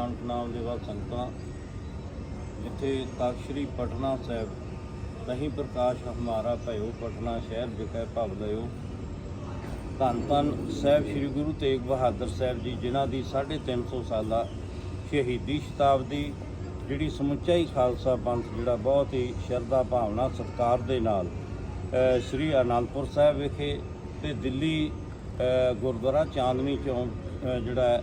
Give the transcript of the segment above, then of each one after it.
ਨਾਨਕ ਨਾਮ ਦੇ ਵਾਲ ਸੰਗਤਾਂ ਜਿੱਥੇ ਤਖਤ ਸ੍ਰੀ ਪਟਨਾ ਸਾਹਿਬ, ਤਹੀਂ ਪ੍ਰਕਾਸ਼ ਹਮਾਰਾ ਭਇਓ, ਪਟਨਾ ਸ਼ਹਿਰ ਵਿਖੇ ਭਵ ਲਿਓ ਧੰਨ ਧੰਨ ਸਾਹਿਬ ਸ੍ਰੀ ਗੁਰੂ ਤੇਗ ਬਹਾਦਰ ਸਾਹਿਬ ਜੀ, ਜਿਨ੍ਹਾਂ ਦੀ 350 ਸਾਲਾ ਸ਼ਹੀਦੀ ਸ਼ਤਾਬਦੀ, ਜਿਹੜੀ ਸਮੁੱਚਾ ਹੀ ਖਾਲਸਾ ਪੰਥ ਜਿਹੜਾ ਬਹੁਤ ਹੀ ਸ਼ਰਧਾ ਭਾਵਨਾ, ਸਤਿਕਾਰ ਦੇ ਨਾਲ ਸ੍ਰੀ ਅਨੰਦਪੁਰ ਸਾਹਿਬ ਵਿਖੇ ਤੇ ਦਿੱਲੀ ਗੁਰਦੁਆਰਾ ਚਾਂਦਨੀ ਚੌਂਕ ਜਿਹੜਾ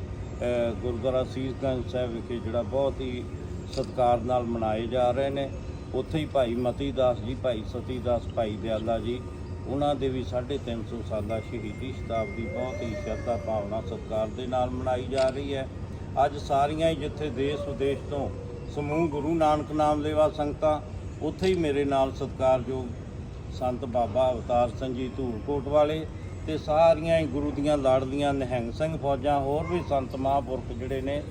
ਗੁਰਦੁਆਰਾ ਸੀਸਗੰਜ ਸਾਹਿਬ ਵਿਖੇ ਜਿਹੜਾ ਬਹੁਤ ਹੀ ਸਤਿਕਾਰ ਨਾਲ ਮਨਾਏ ਜਾ ਰਹੇ ਨੇ। ਉੱਥੇ ਹੀ ਭਾਈ ਮਤੀ ਦਾਸ ਜੀ, ਭਾਈ ਸਤੀ ਦਾਸ, ਭਾਈ ਦਿਆਲਾ ਜੀ, ਉਹਨਾਂ ਦੇ ਵੀ 350 ਸਾਲਾ ਸ਼ਹੀਦੀ ਸ਼ਤਾਬਦੀ ਬਹੁਤ ਹੀ ਸ਼ਰਧਾ ਭਾਵਨਾ ਸਤਿਕਾਰ ਦੇ ਨਾਲ ਮਨਾਈ ਜਾ ਰਹੀ ਹੈ। ਅੱਜ ਸਾਰੀਆਂ ਹੀ ਜਿੱਥੇ ਦੇਸ਼ ਵਿਦੇਸ਼ ਤੋਂ ਸਮੂਹ ਗੁਰੂ ਨਾਨਕ ਨਾਮ ਲੈਵਾ ਸੰਗਤਾਂ, ਉੱਥੇ ਹੀ ਮੇਰੇ ਨਾਲ ਸਤਿਕਾਰਯੋਗ ਸੰਤ ਬਾਬਾ ਅਵਤਾਰ ਸਿੰਘ ਜੀ ਧੂਰਕੋਟ ਵਾਲੇ ਤੇ ਸਾਰੀਆਂ ਹੀ ਗੁਰੂ ਦੀਆਂ ਲਾੜਲੀਆਂ ਨਿਹੰਗ ਸਿੰਘ ਫੌਜਾਂ, ਹੋਰ ਵੀ ਸੰਤ ਮਹਾਂਪੁਰਖ ਜਿਹੜੇ ਨੇ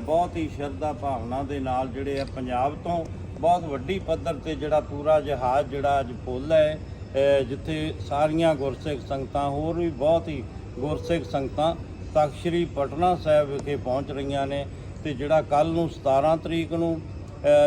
ਬਹੁਤ ਹੀ ਸ਼ਰਧਾ ਭਾਵਨਾ ਦੇ ਨਾਲ ਜਿਹੜੇ ਆ ਪੰਜਾਬ ਤੋਂ ਬਹੁਤ ਵੱਡੀ ਪੱਧਰ ਤੇ ਜਿਹੜਾ ਪੂਰਾ ਜਹਾਜ਼ ਜਿਹੜਾ ਅੱਜ ਫੁੱਲ ਹੈ ਜਿੱਥੇ ਸਾਰੀਆਂ ਗੁਰਸਿੱਖ ਸੰਗਤਾਂ, ਹੋਰ ਵੀ ਬਹੁਤ ਹੀ ਗੁਰਸਿੱਖ ਸੰਗਤਾਂ ਤਖਤ ਸ੍ਰੀ ਪਟਨਾ ਸਾਹਿਬ ਵਿਖੇ ਪਹੁੰਚ ਰਹੀਆਂ ਨੇ ਤੇ ਜਿਹੜਾ ਕੱਲ ਨੂੰ 17 ਤਰੀਕ ਨੂੰ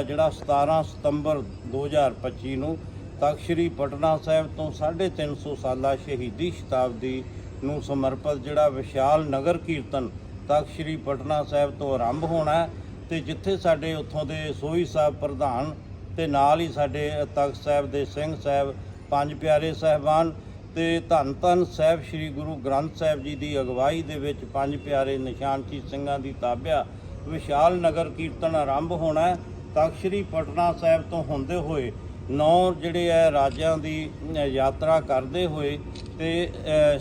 ਜਿਹੜਾ 17 ਸਤੰਬਰ 2025 ਨੂੰ ਤਖਤ ਸ੍ਰੀ ਪਟਨਾ ਸਾਹਿਬ ਤੋਂ 350 ਸਾਲਾ ਸ਼ਹੀਦੀ ਸ਼ਤਾਬਦੀ ਨੂੰ ਸਮਰਪਿਤ ਜਿਹੜਾ ਵਿਸ਼ਾਲ ਨਗਰ ਕੀਰਤਨ ਤਖਤ ਸ੍ਰੀ ਪਟਨਾ ਸਾਹਿਬ ਤੋਂ ਆਰੰਭ ਹੋਣਾ ਹੈ ਤੇ ਜਿੱਥੇ ਸਾਡੇ ਉੱਥੋਂ ਦੇ ਸੋਹੀ ਸਾਹਿਬ ਪ੍ਰਧਾਨ ਤੇ ਨਾਲ ਹੀ ਸਾਡੇ ਤਖਤ ਸਾਹਿਬ ਦੇ ਸਿੰਘ ਸਾਹਿਬ, ਪੰਜ ਪਿਆਰੇ ਸਾਹਿਬਾਨ ਤੇ ਧੰਨ ਧੰਨ ਸਾਹਿਬ ਸ੍ਰੀ ਗੁਰੂ ਗ੍ਰੰਥ ਸਾਹਿਬ ਜੀ ਦੀ ਅਗਵਾਈ ਦੇ ਵਿੱਚ ਪੰਜ ਪਿਆਰੇ ਨਿਸ਼ਾਨਚੀ ਸਿੰਘਾਂ ਦੀ ਤਾਬਿਆ ਵਿਸ਼ਾਲ ਨਗਰ ਕੀਰਤਨ ਆਰੰਭ ਹੋਣਾ ਤਖਤ ਸ੍ਰੀ ਪਟਨਾ ਸਾਹਿਬ ਤੋਂ ਹੁੰਦੇ ਹੋਏ ਨੌ ਜਿਹੜੇ ਹੈ ਰਾਜਿਆਂ ਦੀ ਯਾਤਰਾ ਕਰਦੇ ਹੋਏ ਤੇ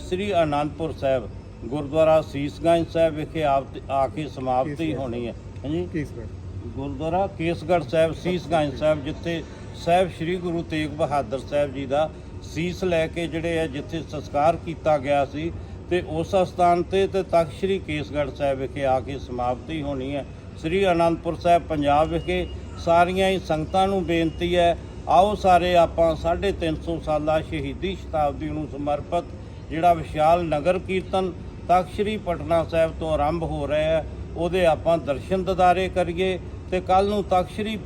ਸ੍ਰੀ ਅਨੰਦਪੁਰ ਸਾਹਿਬ ਗੁਰਦੁਆਰਾ ਸੀਸਗੰਜ ਸਾਹਿਬ ਵਿਖੇ ਆਪ- ਆ ਕੇ ਸਮਾਪਤੀ ਹੋਣੀ ਹੈ। ਹਾਂਜੀ? ਗੁਰਦੁਆਰਾ ਕੇਸਗੜ੍ਹ ਸਾਹਿਬ ਸੀਸਗੰਜ ਸਾਹਿਬ ਜਿੱਥੇ ਸਾਹਿਬ ਸ੍ਰੀ ਗੁਰੂ ਤੇਗ ਬਹਾਦਰ ਸਾਹਿਬ ਜੀ ਦਾ ਸੀਸ ਲੈ ਕੇ ਜਿਹੜੇ ਹੈ ਜਿੱਥੇ ਸੰਸਕਾਰ ਕੀਤਾ ਗਿਆ ਸੀ ਤੇ ਉਸ ਸਥਾਨ ਤੇ ਤੇ ਤਖਤ ਸ੍ਰੀ ਕੇਸਗੜ੍ਹ ਸਾਹਿਬ ਵਿਖੇ ਆ ਕੇ ਸਮਾਪਤੀ ਹੋਣੀ ਹੈ। ਸ੍ਰੀ ਅਨੰਦਪੁਰ ਸਾਹਿਬ ਪੰਜਾਬ ਵਿਖੇ ਸਾਰੀਆਂ ਹੀ ਸੰਗਤਾਂ ਨੂੰ ਬੇਨਤੀ ਹੈ ਆਓ ਸਾਰੇ ਆਪਾਂ 350 ਸਾਲਾ ਸ਼ਹੀਦੀ ਸ਼ਤਾਬਦੀ ਨੂੰ ਸਮਰਪਿਤ ਜਿਹੜਾ ਵਿਸ਼ਾਲ ਨਗਰ ਕੀਰਤਨ ਤਖਤ ਸ੍ਰੀ ਪਟਨਾ ਸਾਹਿਬ ਤੋਂ ਆਰੰਭ ਹੋ ਰਿਹਾ ਹੈ, ਉਹਦੇ ਆਪਾਂ ਦਰਸ਼ਨ ਦਿਦਾਰੇ ਕਰੀਏ ਤੇ ਕੱਲ ਨੂੰ ਤਖਤ ਸ੍ਰੀ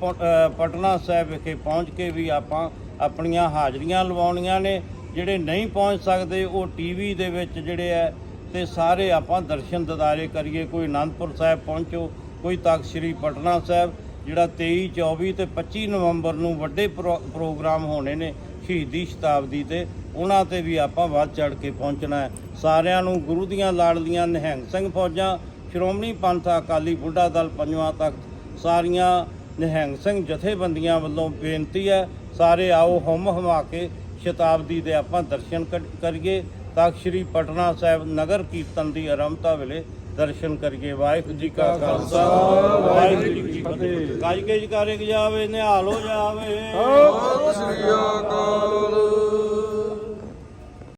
ਪਟਨਾ ਸਾਹਿਬ ਵਿਖੇ ਪਹੁੰਚ ਕੇ ਵੀ ਆਪਾਂ ਆਪਣੀਆਂ ਹਾਜ਼ਰੀਆਂ ਲਵਾਉਣੀਆਂ ਨੇ। ਜਿਹੜੇ ਨਹੀਂ ਪਹੁੰਚ ਸਕਦੇ, ਉਹ ਟੀਵੀ ਦੇ ਵਿੱਚ ਜਿਹੜੇ ਹੈ, ਤੇ ਸਾਰੇ ਆਪਾਂ ਦਰਸ਼ਨ ਦਿਦਾਰੇ ਕਰੀਏ। ਕੋਈ ਆਨੰਦਪੁਰ ਸਾਹਿਬ ਪਹੁੰਚੋ, ਕੋਈ ਤਖਤ ਸ੍ਰੀ ਪਟਨਾ ਸਾਹਿਬ। ਜਿਹੜਾ 23 24 ਤੇ 25 ਨਵੰਬਰ ਨੂੰ ਵੱਡੇ ਪ੍ਰੋ- ਪ੍ਰੋਗਰਾਮ ਹੋਣੇ ਨੇ ਸ਼ਹੀਦੀ ਸ਼ਤਾਬਦੀ ਤੇ, ਉਹਨਾਂ ਤੇ ਵੀ ਆਪਾਂ ਵੱਧ ਚੜ ਕੇ ਪਹੁੰਚਣਾ ਹੈ। ਸਾਰਿਆਂ ਨੂੰ ਗੁਰੂ ਦੀਆਂ ਲਾੜਲੀਆਂ ਨਿਹੰਗ ਸਿੰਘ ਫੌਜਾਂ, ਸ਼੍ਰੋਮਣੀ ਪੰਥ ਅਕਾਲੀ ਬੁੱਢਾ ਦਲ ਪੰਜਵਾਂ ਤਖ਼ਤ, ਸਾਰੀਆਂ ਨਿਹੰਗ ਸਿੰਘ ਜਥੇਬੰਦੀਆਂ ਵੱਲੋਂ ਬੇਨਤੀ ਹੈ, ਸਾਰੇ ਆਓ ਹਮ ਹਮਾ ਕੇ ਸ਼ਤਾਬਦੀ ਦੇ ਆਪਾਂ ਦਰਸ਼ਨ ਕਰ- ਕਰੀਏ ਤਖਤ ਸ੍ਰੀ ਪਟਨਾ ਸਾਹਿਬ ਨਗਰ ਕੀਰਤਨ ਦੀ ਆਰੰਭਤਾ ਵੇਲੇ ਦਰਸ਼ਨ ਕਰੀਏ। ਵਾਹਿਗੁਰੂ ਜੀ ਕਾ ਖਾਲਸਾ। ਵਾਹਿਗੁਰੂ ਜੀ ਕੀ ਫਤਿਹ। ਕਾਜ ਕੇ ਜਕਾਰੇ ਜਾਵੇ ਨਿਹਾਲ ਹੋ ਜਾਵੇ। ਸਤਿ ਸ੍ਰੀ ਅਕਾਲ।